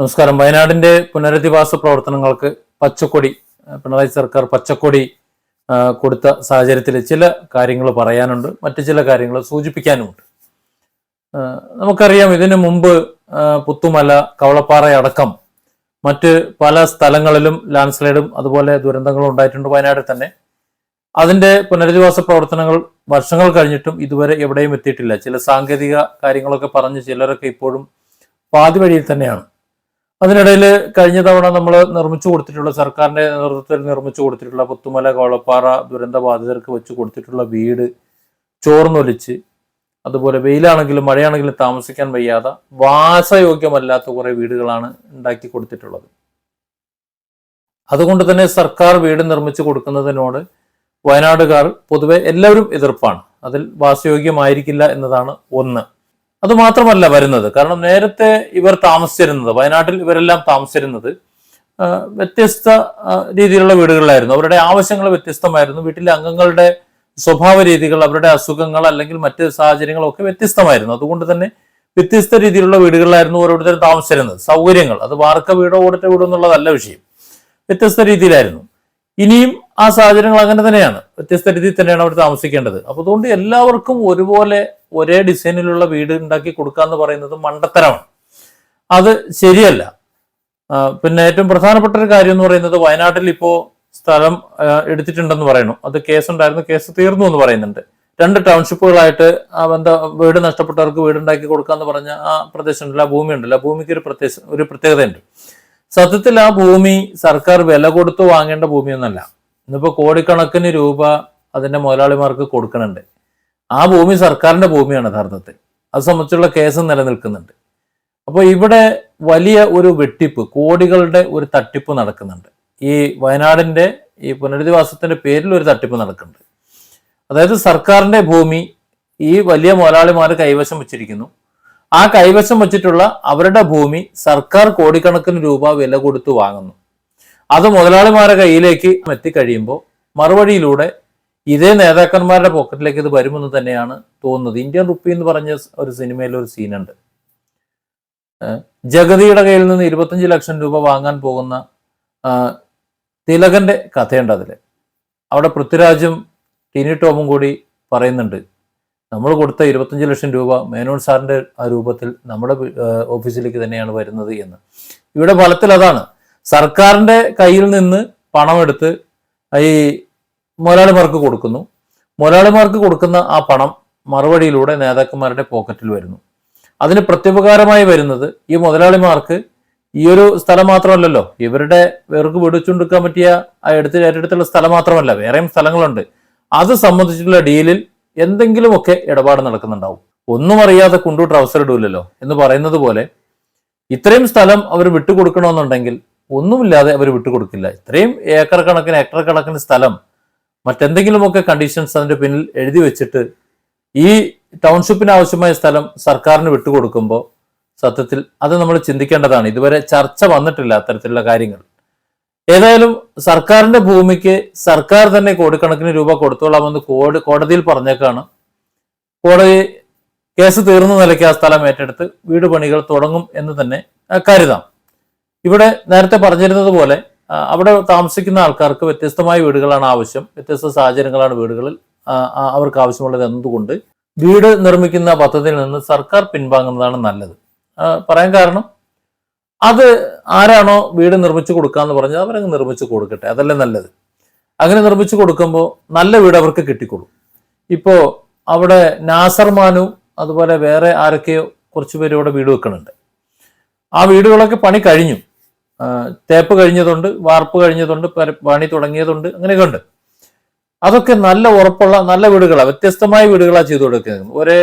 നമസ്കാരം. വയനാടിന്റെ പുനരധിവാസ പ്രവർത്തനങ്ങൾക്ക് പച്ചക്കൊടി പിണറായി സർക്കാർ പച്ചക്കൊടി കൊടുത്ത സാഹചര്യത്തിൽ ചില കാര്യങ്ങൾ പറയാനുണ്ട്. മറ്റു ചില കാര്യങ്ങൾ സൂചിപ്പിക്കാനുമുണ്ട്. നമുക്കറിയാം ഇതിനു മുമ്പ് പുത്തുമല കവളപ്പാറ അടക്കം മറ്റ് പല സ്ഥലങ്ങളിലും ലാൻഡ് സ്ലൈഡും അതുപോലെ ദുരന്തങ്ങളും ഉണ്ടായിട്ടുണ്ട് വയനാട്ടിൽ തന്നെ. അതിന്റെ പുനരധിവാസ പ്രവർത്തനങ്ങൾ വർഷങ്ങൾ കഴിഞ്ഞിട്ടും ഇതുവരെ എവിടെയും എത്തിയിട്ടില്ല. ചില സാങ്കേതിക കാര്യങ്ങളൊക്കെ പറഞ്ഞ് ചിലരൊക്കെ ഇപ്പോഴും പാതി വഴിയിൽ തന്നെയാണ്. അതിനിടയിൽ കഴിഞ്ഞ തവണ നമ്മൾ നിർമ്മിച്ചു കൊടുത്തിട്ടുള്ള സർക്കാരിന്റെ നേതൃത്വത്തിൽ നിർമ്മിച്ചു കൊടുത്തിട്ടുള്ള പുത്തുമല കോളപ്പാറ ദുരന്ത ബാധിതർക്ക് വെച്ച് കൊടുത്തിട്ടുള്ള വീട് ചോർന്നൊലിച്ച് അതുപോലെ വെയിലാണെങ്കിലും മഴയാണെങ്കിലും താമസിക്കാൻ വയ്യാതെ വാസയോഗ്യമല്ലാത്ത കുറേ വീടുകളാണ് ഉണ്ടാക്കി കൊടുത്തിട്ടുള്ളത്. അതുകൊണ്ട് തന്നെ സർക്കാർ വീട് നിർമ്മിച്ചു കൊടുക്കുന്നതിനോട് വയനാടുകാർ പൊതുവെ എല്ലാവരും എതിർപ്പാണ്. അതിൽ വാസയോഗ്യമായിരിക്കില്ല എന്നതാണ് ഒന്ന്. അത് മാത്രമല്ല വരുന്നത്. കാരണം നേരത്തെ ഇവർ താമസിച്ചിരുന്നത് വയനാട്ടിൽ ഇവരെല്ലാം താമസിച്ചിരുന്നത് വ്യത്യസ്ത രീതിയിലുള്ള വീടുകളിലായിരുന്നു. അവരുടെ ആവശ്യങ്ങൾ വ്യത്യസ്തമായിരുന്നു. വീട്ടിലെ അംഗങ്ങളുടെ സ്വഭാവ രീതികൾ അവരുടെ അസുഖങ്ങൾ അല്ലെങ്കിൽ മറ്റ് സാഹചര്യങ്ങളൊക്കെ വ്യത്യസ്തമായിരുന്നു. അതുകൊണ്ട് തന്നെ വ്യത്യസ്ത രീതിയിലുള്ള വീടുകളിലായിരുന്നു ഓരോരുത്തരും താമസിച്ചിരുന്നത്. സൗകര്യങ്ങൾ അത് വാർക്ക വീടോ ഓടിട്ട വീടോ എന്നുള്ളതല്ല വിഷയം. വ്യത്യസ്ത രീതിയിലായിരുന്നു. ഇനിയും ആ സാഹചര്യങ്ങൾ അങ്ങനെ തന്നെയാണ്. വ്യത്യസ്ത രീതിയിൽ തന്നെയാണ് അവർ താമസിക്കേണ്ടത്. അപ്പൊ അതുകൊണ്ട് എല്ലാവർക്കും ഒരുപോലെ ഒരേ ഡിസൈനിലുള്ള വീട് ഉണ്ടാക്കി കൊടുക്കുക എന്ന് പറയുന്നത് മണ്ടത്തരമാണ്. അത് ശരിയല്ല. പിന്നെ ഏറ്റവും പ്രധാനപ്പെട്ട ഒരു കാര്യം എന്ന് പറയുന്നത് വയനാട്ടിൽ ഇപ്പോൾ സ്ഥലം എടുത്തിട്ടുണ്ടെന്ന് പറയുന്നു. അത് കേസ് ഉണ്ടായിരുന്നു കേസ് തീർന്നു എന്ന് പറയുന്നുണ്ട്. രണ്ട് ടൗൺഷിപ്പുകളായിട്ട് എന്താ വീട് നഷ്ടപ്പെട്ടവർക്ക് വീടുണ്ടാക്കി കൊടുക്കാന്ന് പറഞ്ഞ ആ പ്രദേശം ഉണ്ടല്ലോ ആ ഭൂമി ഉണ്ടല്ലോ ഭൂമിക്ക് ഒരു പ്രത്യേക ഒരു പ്രത്യേകതയുണ്ട്. സത്യത്തിൽ ആ ഭൂമി സർക്കാർ വില കൊടുത്ത് വാങ്ങേണ്ട ഭൂമിയൊന്നല്ല. ഇന്നിപ്പോ കോടിക്കണക്കിന് രൂപ അതിന്റെ മുതലാളിമാർക്ക് കൊടുക്കുന്നുണ്ട് ആ ഭൂമി സർക്കാരിന്റെ ഭൂമിയാണ് യഥാർത്ഥത്തിൽ. അത് സംബന്ധിച്ചുള്ള കേസ് നിലനിൽക്കുന്നുണ്ട്. അപ്പോൾ ഇവിടെ വലിയ ഒരു വെട്ടിപ്പ് കോടികളുടെ ഒരു തട്ടിപ്പ് നടക്കുന്നുണ്ട്. ഈ വയനാടിന്റെ ഈ പുനരധിവാസത്തിന്റെ പേരിൽ ഒരു തട്ടിപ്പ് നടക്കുന്നുണ്ട്. അതായത് സർക്കാരിന്റെ ഭൂമി ഈ വലിയ മുതലാളിമാർ കൈവശം വെച്ചിരിക്കുന്നു. ആ കൈവശം വെച്ചിട്ടുള്ള അവരുടെ ഭൂമി സർക്കാർ കോടിക്കണക്കിന് രൂപ വില കൊടുത്തു വാങ്ങുന്നു. അത് മുതലാളിമാരുടെ കയ്യിലേക്ക് എത്തിക്കഴിയുമ്പോൾ മറുവഴിയിലൂടെ ഇതേ നേതാക്കന്മാരുടെ പോക്കറ്റിലേക്ക് ഇത് വരുമെന്ന് തന്നെയാണ് തോന്നുന്നത്. ഇന്ത്യൻ റുപ്പി എന്ന് പറഞ്ഞ ഒരു സിനിമയിൽ ഒരു സീനുണ്ട്. ജഗതിയുടെ കയ്യിൽ നിന്ന് ഇരുപത്തഞ്ച് ലക്ഷം രൂപ വാങ്ങാൻ പോകുന്ന തിലകന്റെ കഥയുണ്ട് അതിൽ അവിടെ പൃഥ്വിരാജും ടിനി ടോമും കൂടി പറയുന്നുണ്ട് നമ്മൾ കൊടുത്ത ഇരുപത്തഞ്ച് ലക്ഷം രൂപ മേനോൻ സാറിന്റെ ആ രൂപത്തിൽ നമ്മുടെ ഓഫീസിലേക്ക് തന്നെയാണ് വരുന്നത് എന്ന്. ഇവിടെ ഫലത്തിൽ അതാണ്. സർക്കാരിന്റെ കയ്യിൽ നിന്ന് പണമെടുത്ത് ഈ മുതലാളിമാർക്ക് കൊടുക്കുന്നു. മുതലാളിമാർക്ക് കൊടുക്കുന്ന ആ പണം മറുപടിയിലൂടെ നേതാക്കന്മാരുടെ പോക്കറ്റിൽ വരുന്നു. അതിന് പ്രത്യുപകാരമായി വരുന്നത് ഈ മുതലാളിമാർക്ക് ഈ ഒരു സ്ഥലം മാത്രമല്ലല്ലോ. ഇവരുടെ ഇവർക്ക് വെടിച്ചുകൊടുക്കാൻ പറ്റിയ ആ എടുത്ത് ഏറ്റെടുത്തുള്ള സ്ഥലം മാത്രമല്ല വേറെയും സ്ഥലങ്ങളുണ്ട്. അത് സംബന്ധിച്ചിട്ടുള്ള ഡീലിൽ എന്തെങ്കിലുമൊക്കെ ഇടപാട് നടക്കുന്നുണ്ടാവും. ഒന്നും അറിയാതെ കൊണ്ടു ട്രൗസർ ഇടൂലല്ലോ എന്ന് പറയുന്നത് പോലെ ഇത്രയും സ്ഥലം അവർ വിട്ടുകൊടുക്കണമെന്നുണ്ടെങ്കിൽ ഒന്നുമില്ലാതെ അവർ വിട്ടുകൊടുക്കില്ല. ഇത്രയും ഏക്കർ കണക്കിന് ഹെക്ടർ കണക്കിന് സ്ഥലം മറ്റെന്തെങ്കിലുമൊക്കെ കണ്ടീഷൻസ് അതിന്റെ പിന്നിൽ എഴുതി വെച്ചിട്ട് ഈ ടൗൺഷിപ്പിന് ആവശ്യമായ സ്ഥലം സർക്കാരിന് വിട്ടുകൊടുക്കുമ്പോൾ സത്യത്തിൽ അത് നമ്മൾ ചിന്തിക്കേണ്ടതാണ്. ഇതുവരെ ചർച്ച വന്നിട്ടില്ല അത്തരത്തിലുള്ള കാര്യങ്ങൾ. ഏതായാലും സർക്കാരിന്റെ ഭൂമിക്ക് സർക്കാർ തന്നെ കോടിക്കണക്കിന് രൂപ കൊടുത്തോളാമെന്ന് കോടി കോടതിയിൽ പറഞ്ഞേക്കാണ്. കോടതി കേസ് തീർന്ന നിലയ്ക്ക് ആ സ്ഥലം ഏറ്റെടുത്ത് വീട് പണികൾ തുടങ്ങും എന്ന് തന്നെ കരുതാം. ഇവിടെ നേരത്തെ പറഞ്ഞിരുന്നത് പോലെ അവിടെ താമസിക്കുന്ന ആൾക്കാർക്ക് വ്യത്യസ്തമായ വീടുകളാണ് ആവശ്യം. വ്യത്യസ്ത സാഹചര്യങ്ങളാണ് വീടുകളിൽ. അവർക്ക് ആവശ്യമുള്ളത് എന്തുകൊണ്ട്? വീട് നിർമ്മിക്കുന്ന പദ്ധതിയിൽ നിന്ന് സർക്കാർ പിൻവാങ്ങുന്നതാണ് നല്ലത്. പറയാൻ കാരണം അത് ആരാണോ വീട് നിർമ്മിച്ചു കൊടുക്കാന്ന് പറഞ്ഞാൽ അവരങ്ങ് നിർമ്മിച്ചു കൊടുക്കട്ടെ. അതല്ലേ നല്ലത്. അങ്ങനെ നിർമ്മിച്ചു കൊടുക്കുമ്പോൾ നല്ല വീട് അവർക്ക് കിട്ടിക്കൊള്ളും. ഇപ്പോൾ അവിടെ നാസർ മാനു അതുപോലെ വേറെ ആരൊക്കെയോ കുറച്ച് പേര് ഇവിടെ വീട് വെക്കുന്നുണ്ട് ആ വീടുകളൊക്കെ പണി കഴിഞ്ഞു. തേപ്പ് കഴിഞ്ഞതുണ്ട് വാർപ്പ് കഴിഞ്ഞതുണ്ട് പണി തുടങ്ങിയതുണ്ട് അങ്ങനെയൊക്കെ ഉണ്ട് അതൊക്കെ നല്ല ഉറപ്പുള്ള നല്ല വീടുകളാണ് വ്യത്യസ്തമായ വീടുകളാണ് ചെയ്തു കൊടുക്കുന്നത്. ഒരേ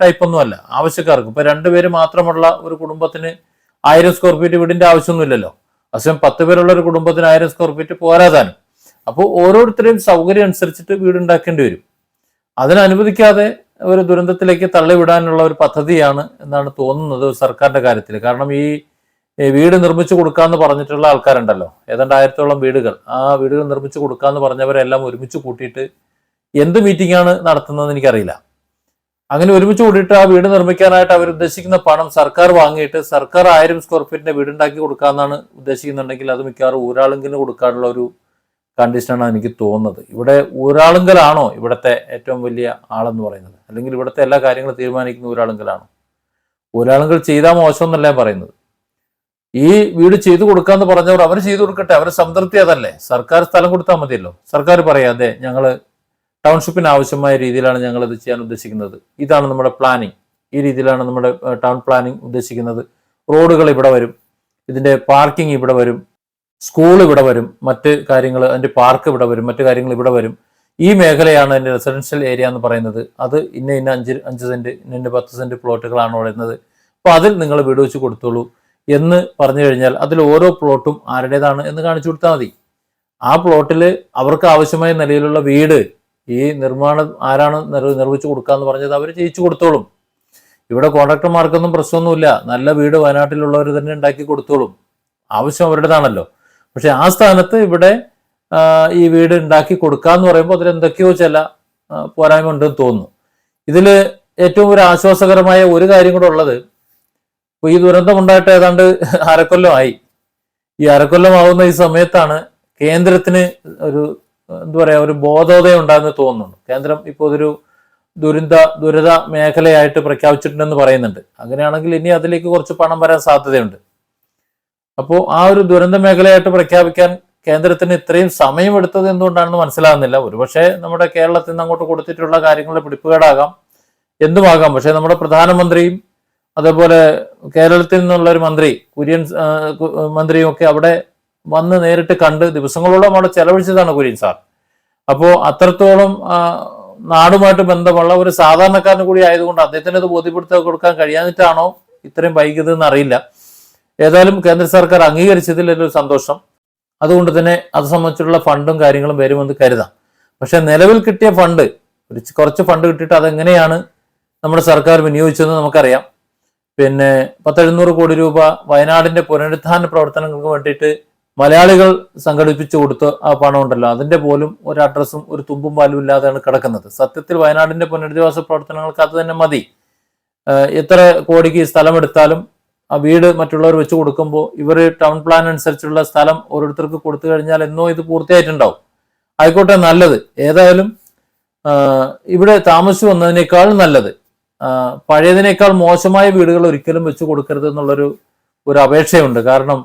ടൈപ്പ് ഒന്നും അല്ല ആവശ്യക്കാർക്ക്. ഇപ്പൊ രണ്ടുപേര് മാത്രമുള്ള ഒരു കുടുംബത്തിന് ആയിരം സ്ക്വയർ ഫീറ്റ് വീടിന്റെ ആവശ്യമൊന്നുമില്ലല്ലോ. അസം പത്ത് പേരുള്ള ഒരു കുടുംബത്തിന് ആയിരം സ്ക്വയർ ഫീറ്റ് പോരാതാനും അപ്പോൾ ഓരോരുത്തരെയും സൗകര്യം അനുസരിച്ചിട്ട് വീട് ഉണ്ടാക്കേണ്ടി വരും. അതിനനുവദിക്കാതെ ഒരു ദുരന്തത്തിലേക്ക് തള്ളിവിടാനുള്ള ഒരു പദ്ധതിയാണ് എന്നാണ് തോന്നുന്നത് സർക്കാരിന്റെ കാര്യത്തിൽ കാരണം ഈ വീട് നിർമ്മിച്ചു കൊടുക്കാന്ന് പറഞ്ഞിട്ടുള്ള ആൾക്കാരുണ്ടല്ലോ. ഏതാണ്ട് ആയിരത്തോളം വീടുകൾ. ആ വീടുകൾ നിർമ്മിച്ചു കൊടുക്കാന്ന് പറഞ്ഞവരെല്ലാം ഒരുമിച്ച് കൂട്ടിയിട്ട് എന്ത് മീറ്റിംഗ് ആണ് നടത്തുന്നതെന്ന് എനിക്കറിയില്ല. അങ്ങനെ ഒരുമിച്ച് കൂടിയിട്ട് ആ വീട് നിർമ്മിക്കാനായിട്ട് അവർ ഉദ്ദേശിക്കുന്ന പണം സർക്കാർ വാങ്ങിയിട്ട് സർക്കാർ ആയിരം സ്ക്വയർ ഫീറ്റിന്റെ വീടുണ്ടാക്കി കൊടുക്കാമെന്നാണ് ഉദ്ദേശിക്കുന്നുണ്ടെങ്കിൽ അത് മിക്കവാറും ഊരാളുങ്കിന് കൊടുക്കാനുള്ള ഒരു കണ്ടീഷനാണ് എനിക്ക് തോന്നുന്നത്. ഇവിടെ ഊരാളുങ്കലാണോ ഇവിടുത്തെ ഏറ്റവും വലിയ ആളെന്ന് പറയുന്നത്? അല്ലെങ്കിൽ ഇവിടുത്തെ എല്ലാ കാര്യങ്ങളും തീരുമാനിക്കുന്ന ഊരാളുങ്കലാണോ. ഊരാളുങ്കൽ ചെയ്താൽ മോശം എന്നല്ല പറയുന്നത്. ഈ വീട് ചെയ്തു കൊടുക്കാന്ന് പറഞ്ഞവർ അവർ ചെയ്തു കൊടുക്കട്ടെ അവർ സംതൃപ്തി അതല്ലേ? സർക്കാർ സ്ഥലം കൊടുത്താൽ മതിയല്ലോ. സർക്കാർ പറയാം അതെ ഞങ്ങൾ ടൗൺഷിപ്പിന് ആവശ്യമായ രീതിയിലാണ് ഞങ്ങൾ ഇത് ചെയ്യാൻ ഉദ്ദേശിക്കുന്നത്. ഇതാണ് നമ്മുടെ പ്ലാനിങ് ഈ രീതിയിലാണ് നമ്മുടെ ടൗൺ പ്ലാനിങ് ഉദ്ദേശിക്കുന്നത്. റോഡുകൾ ഇവിടെ വരും ഇതിന്റെ പാർക്കിംഗ് ഇവിടെ വരും സ്കൂൾ ഇവിടെ വരും മറ്റ് കാര്യങ്ങൾ അതിന്റെ പാർക്ക് ഇവിടെ വരും മറ്റു കാര്യങ്ങൾ ഇവിടെ വരും. ഈ മേഖലയാണ് അതിന്റെ റെസിഡൻഷ്യൽ ഏരിയ എന്ന് പറയുന്നത്. അത് ഇന്ന ഇന്ന അഞ്ച് അഞ്ച് സെന്റ് ഇന്ന ഇന്ന പത്ത് സെന്റ് പ്ലോട്ടുകളാണ് പറയുന്നത് അപ്പോൾ അതിൽ നിങ്ങൾ വീട് വെച്ച് കൊടുത്തോളൂ. എന്ന് പറഞ്ഞു കഴിഞ്ഞാൽ അതിൽ ഓരോ പ്ലോട്ടും ആരുടേതാണ് എന്ന് കാണിച്ചു കൊടുത്താൽ മതി. ആ പ്ലോട്ടിൽ അവർക്ക് ആവശ്യമായ നിലയിലുള്ള വീട് ഈ നിർമ്മാണം ആരാണ് നിർ- നിർമ്മിച്ചു കൊടുക്കാന്ന് പറഞ്ഞത് അവർ ചെയ്യിച്ചു കൊടുത്തോളും. ഇവിടെ കോൺട്രാക്ടർമാർക്കൊന്നും പ്രശ്നമൊന്നുമില്ല. നല്ല വീട് വയനാട്ടിലുള്ളവർ തന്നെ ഉണ്ടാക്കി കൊടുത്തോളും. ആവശ്യം അവരുടേതാണല്ലോ. പക്ഷെ ആ സ്ഥാനത്ത് ഇവിടെ ഈ വീട് ഉണ്ടാക്കി കൊടുക്കാന്ന് പറയുമ്പോൾ അതിൽ എന്തൊക്കെയോ ചില പോരായ്മ ഉണ്ടെന്ന് തോന്നുന്നു. ഇതിൽ ഏറ്റവും ഒരു ആശ്വാസകരമായ ഒരു കാര്യം കൂടെ ഉള്ളത് ഇപ്പൊ ഈ ദുരന്തം ഉണ്ടായിട്ട് ഏതാണ്ട് അരക്കൊല്ലമായി. ഈ അരക്കൊല്ലം ആവുന്ന ഈ സമയത്താണ് കേന്ദ്രത്തിന് ഒരു എന്താ പറയാ ഒരു ബോധോദയം ഉണ്ടാകുന്ന തോന്നുന്നുണ്ട്. കേന്ദ്രം ഇപ്പോൾ ഒരു ദുരന്ത ദുരിത മേഖലയായിട്ട് പ്രഖ്യാപിച്ചിട്ടുണ്ടെന്ന് പറയുന്നുണ്ട്. അങ്ങനെയാണെങ്കിൽ ഇനി അതിലേക്ക് കുറച്ച് പണം വരാൻ സാധ്യതയുണ്ട്. അപ്പോൾ ആ ഒരു ദുരന്ത മേഖലയായിട്ട് പ്രഖ്യാപിക്കാൻ കേന്ദ്രത്തിന് ഇത്രയും സമയം എടുത്തത് എന്തുകൊണ്ടാണെന്ന് മനസ്സിലാകുന്നില്ല. ഒരുപക്ഷെ നമ്മുടെ കേരളത്തിൽ നിന്ന് അങ്ങോട്ട് കൊടുത്തിട്ടുള്ള കാര്യങ്ങളുടെ പിടിപ്പുകേടാകാം. എന്തുമാകാം? പക്ഷേ നമ്മുടെ പ്രധാനമന്ത്രിയും അതേപോലെ കേരളത്തിൽ നിന്നുള്ള ഒരു മന്ത്രി കുര്യൻ മന്ത്രിയൊക്കെ അവിടെ വന്ന് നേരിട്ട് കണ്ട് ദിവസങ്ങളോളം അവിടെ ചെലവഴിച്ചതാണ് കുര്യൻ സാർ. അപ്പോൾ അത്രത്തോളം നാടുമായിട്ട് ബന്ധമുള്ള ഒരു സാധാരണക്കാരന് കൂടി ആയതുകൊണ്ട് അദ്ദേഹത്തിന് അത് ബോധ്യപ്പെടുത്തി കൊടുക്കാൻ കഴിയാഞ്ഞിട്ടാണോ ഇത്രയും വൈകിയതെന്ന് അറിയില്ല. ഏതായാലും കേന്ദ്ര സർക്കാർ അംഗീകരിച്ചതിൽ ഒരു സന്തോഷം. അതുകൊണ്ട് തന്നെ അത് സംബന്ധിച്ചുള്ള ഫണ്ടും കാര്യങ്ങളും വരുമെന്ന് കരുതാം. പക്ഷെ നിലവിൽ കിട്ടിയ ഫണ്ട് കുറച്ച് ഫണ്ട് കിട്ടിയിട്ട് അതെങ്ങനെയാണ് നമ്മുടെ സർക്കാർ വിനിയോഗിച്ചതെന്ന് നമുക്കറിയാം. പിന്നെ പത്തെഴുന്നൂറ് കോടി രൂപ വയനാടിന്റെ പുനരുദ്ധാന പ്രവർത്തനങ്ങൾക്ക് വേണ്ടിയിട്ട് മലയാളികൾ സംഘടിപ്പിച്ചു കൊടുത്ത ആ പണം ഉണ്ടല്ലോ. അതിന്റെ പോലും ഒരു അഡ്രസ്സും ഒരു തുമ്പും പാലും ഇല്ലാതെയാണ് കിടക്കുന്നത്. സത്യത്തിൽ വയനാടിന്റെ പുനരധിവാസ പ്രവർത്തനങ്ങൾക്ക് അത് തന്നെ മതി. എത്ര കോടിക്ക് സ്ഥലം എടുത്താലും ആ വീട് മറ്റുള്ളവർ വെച്ച് കൊടുക്കുമ്പോൾ ഇവർ ടൗൺ പ്ലാൻ അനുസരിച്ചുള്ള സ്ഥലം ഓരോരുത്തർക്ക് കൊടുത്തു കഴിഞ്ഞാൽ എന്നോ ഇത് പൂർത്തിയായിട്ടുണ്ടാവും. ആയിക്കോട്ടെ നല്ലത്. ഏതായാലും ഇവിടെ താമസിച്ചു വന്നതിനേക്കാൾ നല്ലത്. പഴയതിനേക്കാൾ മോശമായ വീടുകൾ ഒരിക്കലും വെച്ചു കൊടുക്കരുത് എന്നുള്ളൊരു ഒരു അപേക്ഷയുണ്ട്. കാരണം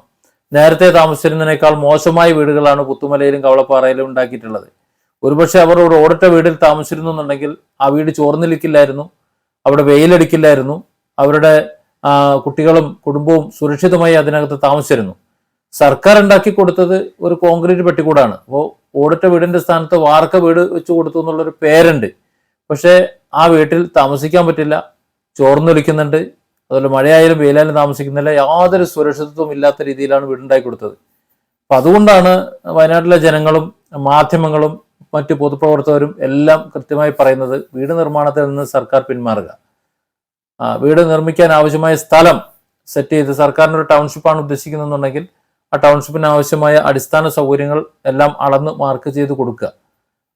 നേരത്തെ താമസിച്ചിരുന്നതിനേക്കാൾ മോശമായ വീടുകളാണ് പുത്തുമലയിലും കവളപ്പാറയിലും ഉണ്ടാക്കിയിട്ടുള്ളത്. ഒരുപക്ഷെ അവർ ഒരു ഓടിട്ട വീട്ടിൽ താമസിച്ചിരുന്നു എന്നുണ്ടെങ്കിൽ ആ വീട് ചോർന്നിലിക്കില്ലായിരുന്നു അവിടെ വെയിലടിക്കില്ലായിരുന്നു അവരുടെ കുട്ടികളും കുടുംബവും സുരക്ഷിതമായി അതിനകത്ത് താമസിച്ചിരുന്നു. സർക്കാർ ഉണ്ടാക്കി കൊടുത്തത് ഒരു കോൺക്രീറ്റ് പെട്ടിക്കൂടാണ്. അപ്പോൾ ഓടിട്ട വീടിന്റെ സ്ഥാനത്ത് വാർക്ക വീട് വെച്ച് കൊടുത്തു എന്നുള്ളൊരു പേരുണ്ട്. പക്ഷേ ആ വീട്ടിൽ താമസിക്കാൻ പറ്റില്ല. ചോർന്നൊലിക്കുന്നുണ്ട് അതുപോലെ മഴയായാലും വെയിലായാലും താമസിക്കുന്നില്ല. യാതൊരു സുരക്ഷിതത്വം ഇല്ലാത്ത രീതിയിലാണ് വീടുണ്ടാക്കി കൊടുത്തത്. അപ്പൊ അതുകൊണ്ടാണ് വയനാട്ടിലെ ജനങ്ങളും മാധ്യമങ്ങളും മറ്റ് പൊതുപ്രവർത്തകരും എല്ലാം കൃത്യമായി പറയുന്നത് വീട് നിർമ്മാണത്തിൽ നിന്ന് സർക്കാർ പിന്മാറുക. വീട് നിർമ്മിക്കാൻ ആവശ്യമായ സ്ഥലം സെറ്റ് ചെയ്ത് സർക്കാരിന്റെ ഒരു ടൗൺഷിപ്പാണ് ഉദ്ദേശിക്കുന്നതെന്നുണ്ടെങ്കിൽ ആ ടൗൺഷിപ്പിന് ആവശ്യമായ അടിസ്ഥാന സൗകര്യങ്ങൾ എല്ലാം അളന്ന് മാർക്ക് ചെയ്ത് കൊടുക്കുക.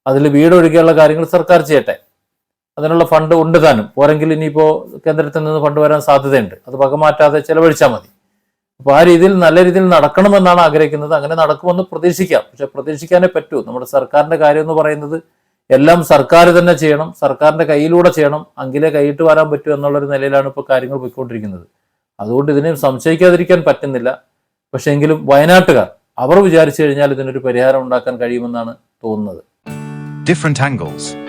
അതിൽ വീട് ഒഴികെയുള്ള കാര്യങ്ങൾ സർക്കാർ ചെയ്യട്ടെ. അതിനുള്ള ഫണ്ട് ഉണ്ട് താനും. പോരെങ്കിൽ ഇനിയിപ്പോൾ കേന്ദ്രത്തിൽ നിന്ന് ഫണ്ട് വരാൻ സാധ്യതയുണ്ട്. അത് പകമാറ്റാതെ ചെലവഴിച്ചാൽ മതി. അപ്പോൾ ആ രീതിയിൽ നല്ല രീതിയിൽ നടക്കണമെന്നാണ് ആഗ്രഹിക്കുന്നത്. അങ്ങനെ നടക്കുമെന്ന് പ്രതീക്ഷിക്കാം. പക്ഷെ പ്രതീക്ഷിക്കാനേ പറ്റൂ. നമ്മുടെ സർക്കാരിന്റെ കാര്യം എന്ന് പറയുന്നത് എല്ലാം സർക്കാർ തന്നെ ചെയ്യണം. സർക്കാരിന്റെ കയ്യിലൂടെ ചെയ്യണം. അങ്കിലേ കൈയിട്ട് വരാൻ പറ്റൂ എന്നുള്ളൊരു നിലയിലാണ് ഇപ്പോൾ കാര്യങ്ങൾ പോയിക്കൊണ്ടിരിക്കുന്നത്. അതുകൊണ്ട് ഇതിനെയും സംശയിക്കാതിരിക്കാൻ പറ്റുന്നില്ല. പക്ഷേ എങ്കിലും വയനാട്ടുകാർ അവർ വിചാരിച്ചു കഴിഞ്ഞാൽ ഇതിനൊരു പരിഹാരം ഉണ്ടാക്കാൻ കഴിയുമെന്നാണ് തോന്നുന്നത്. Different angles.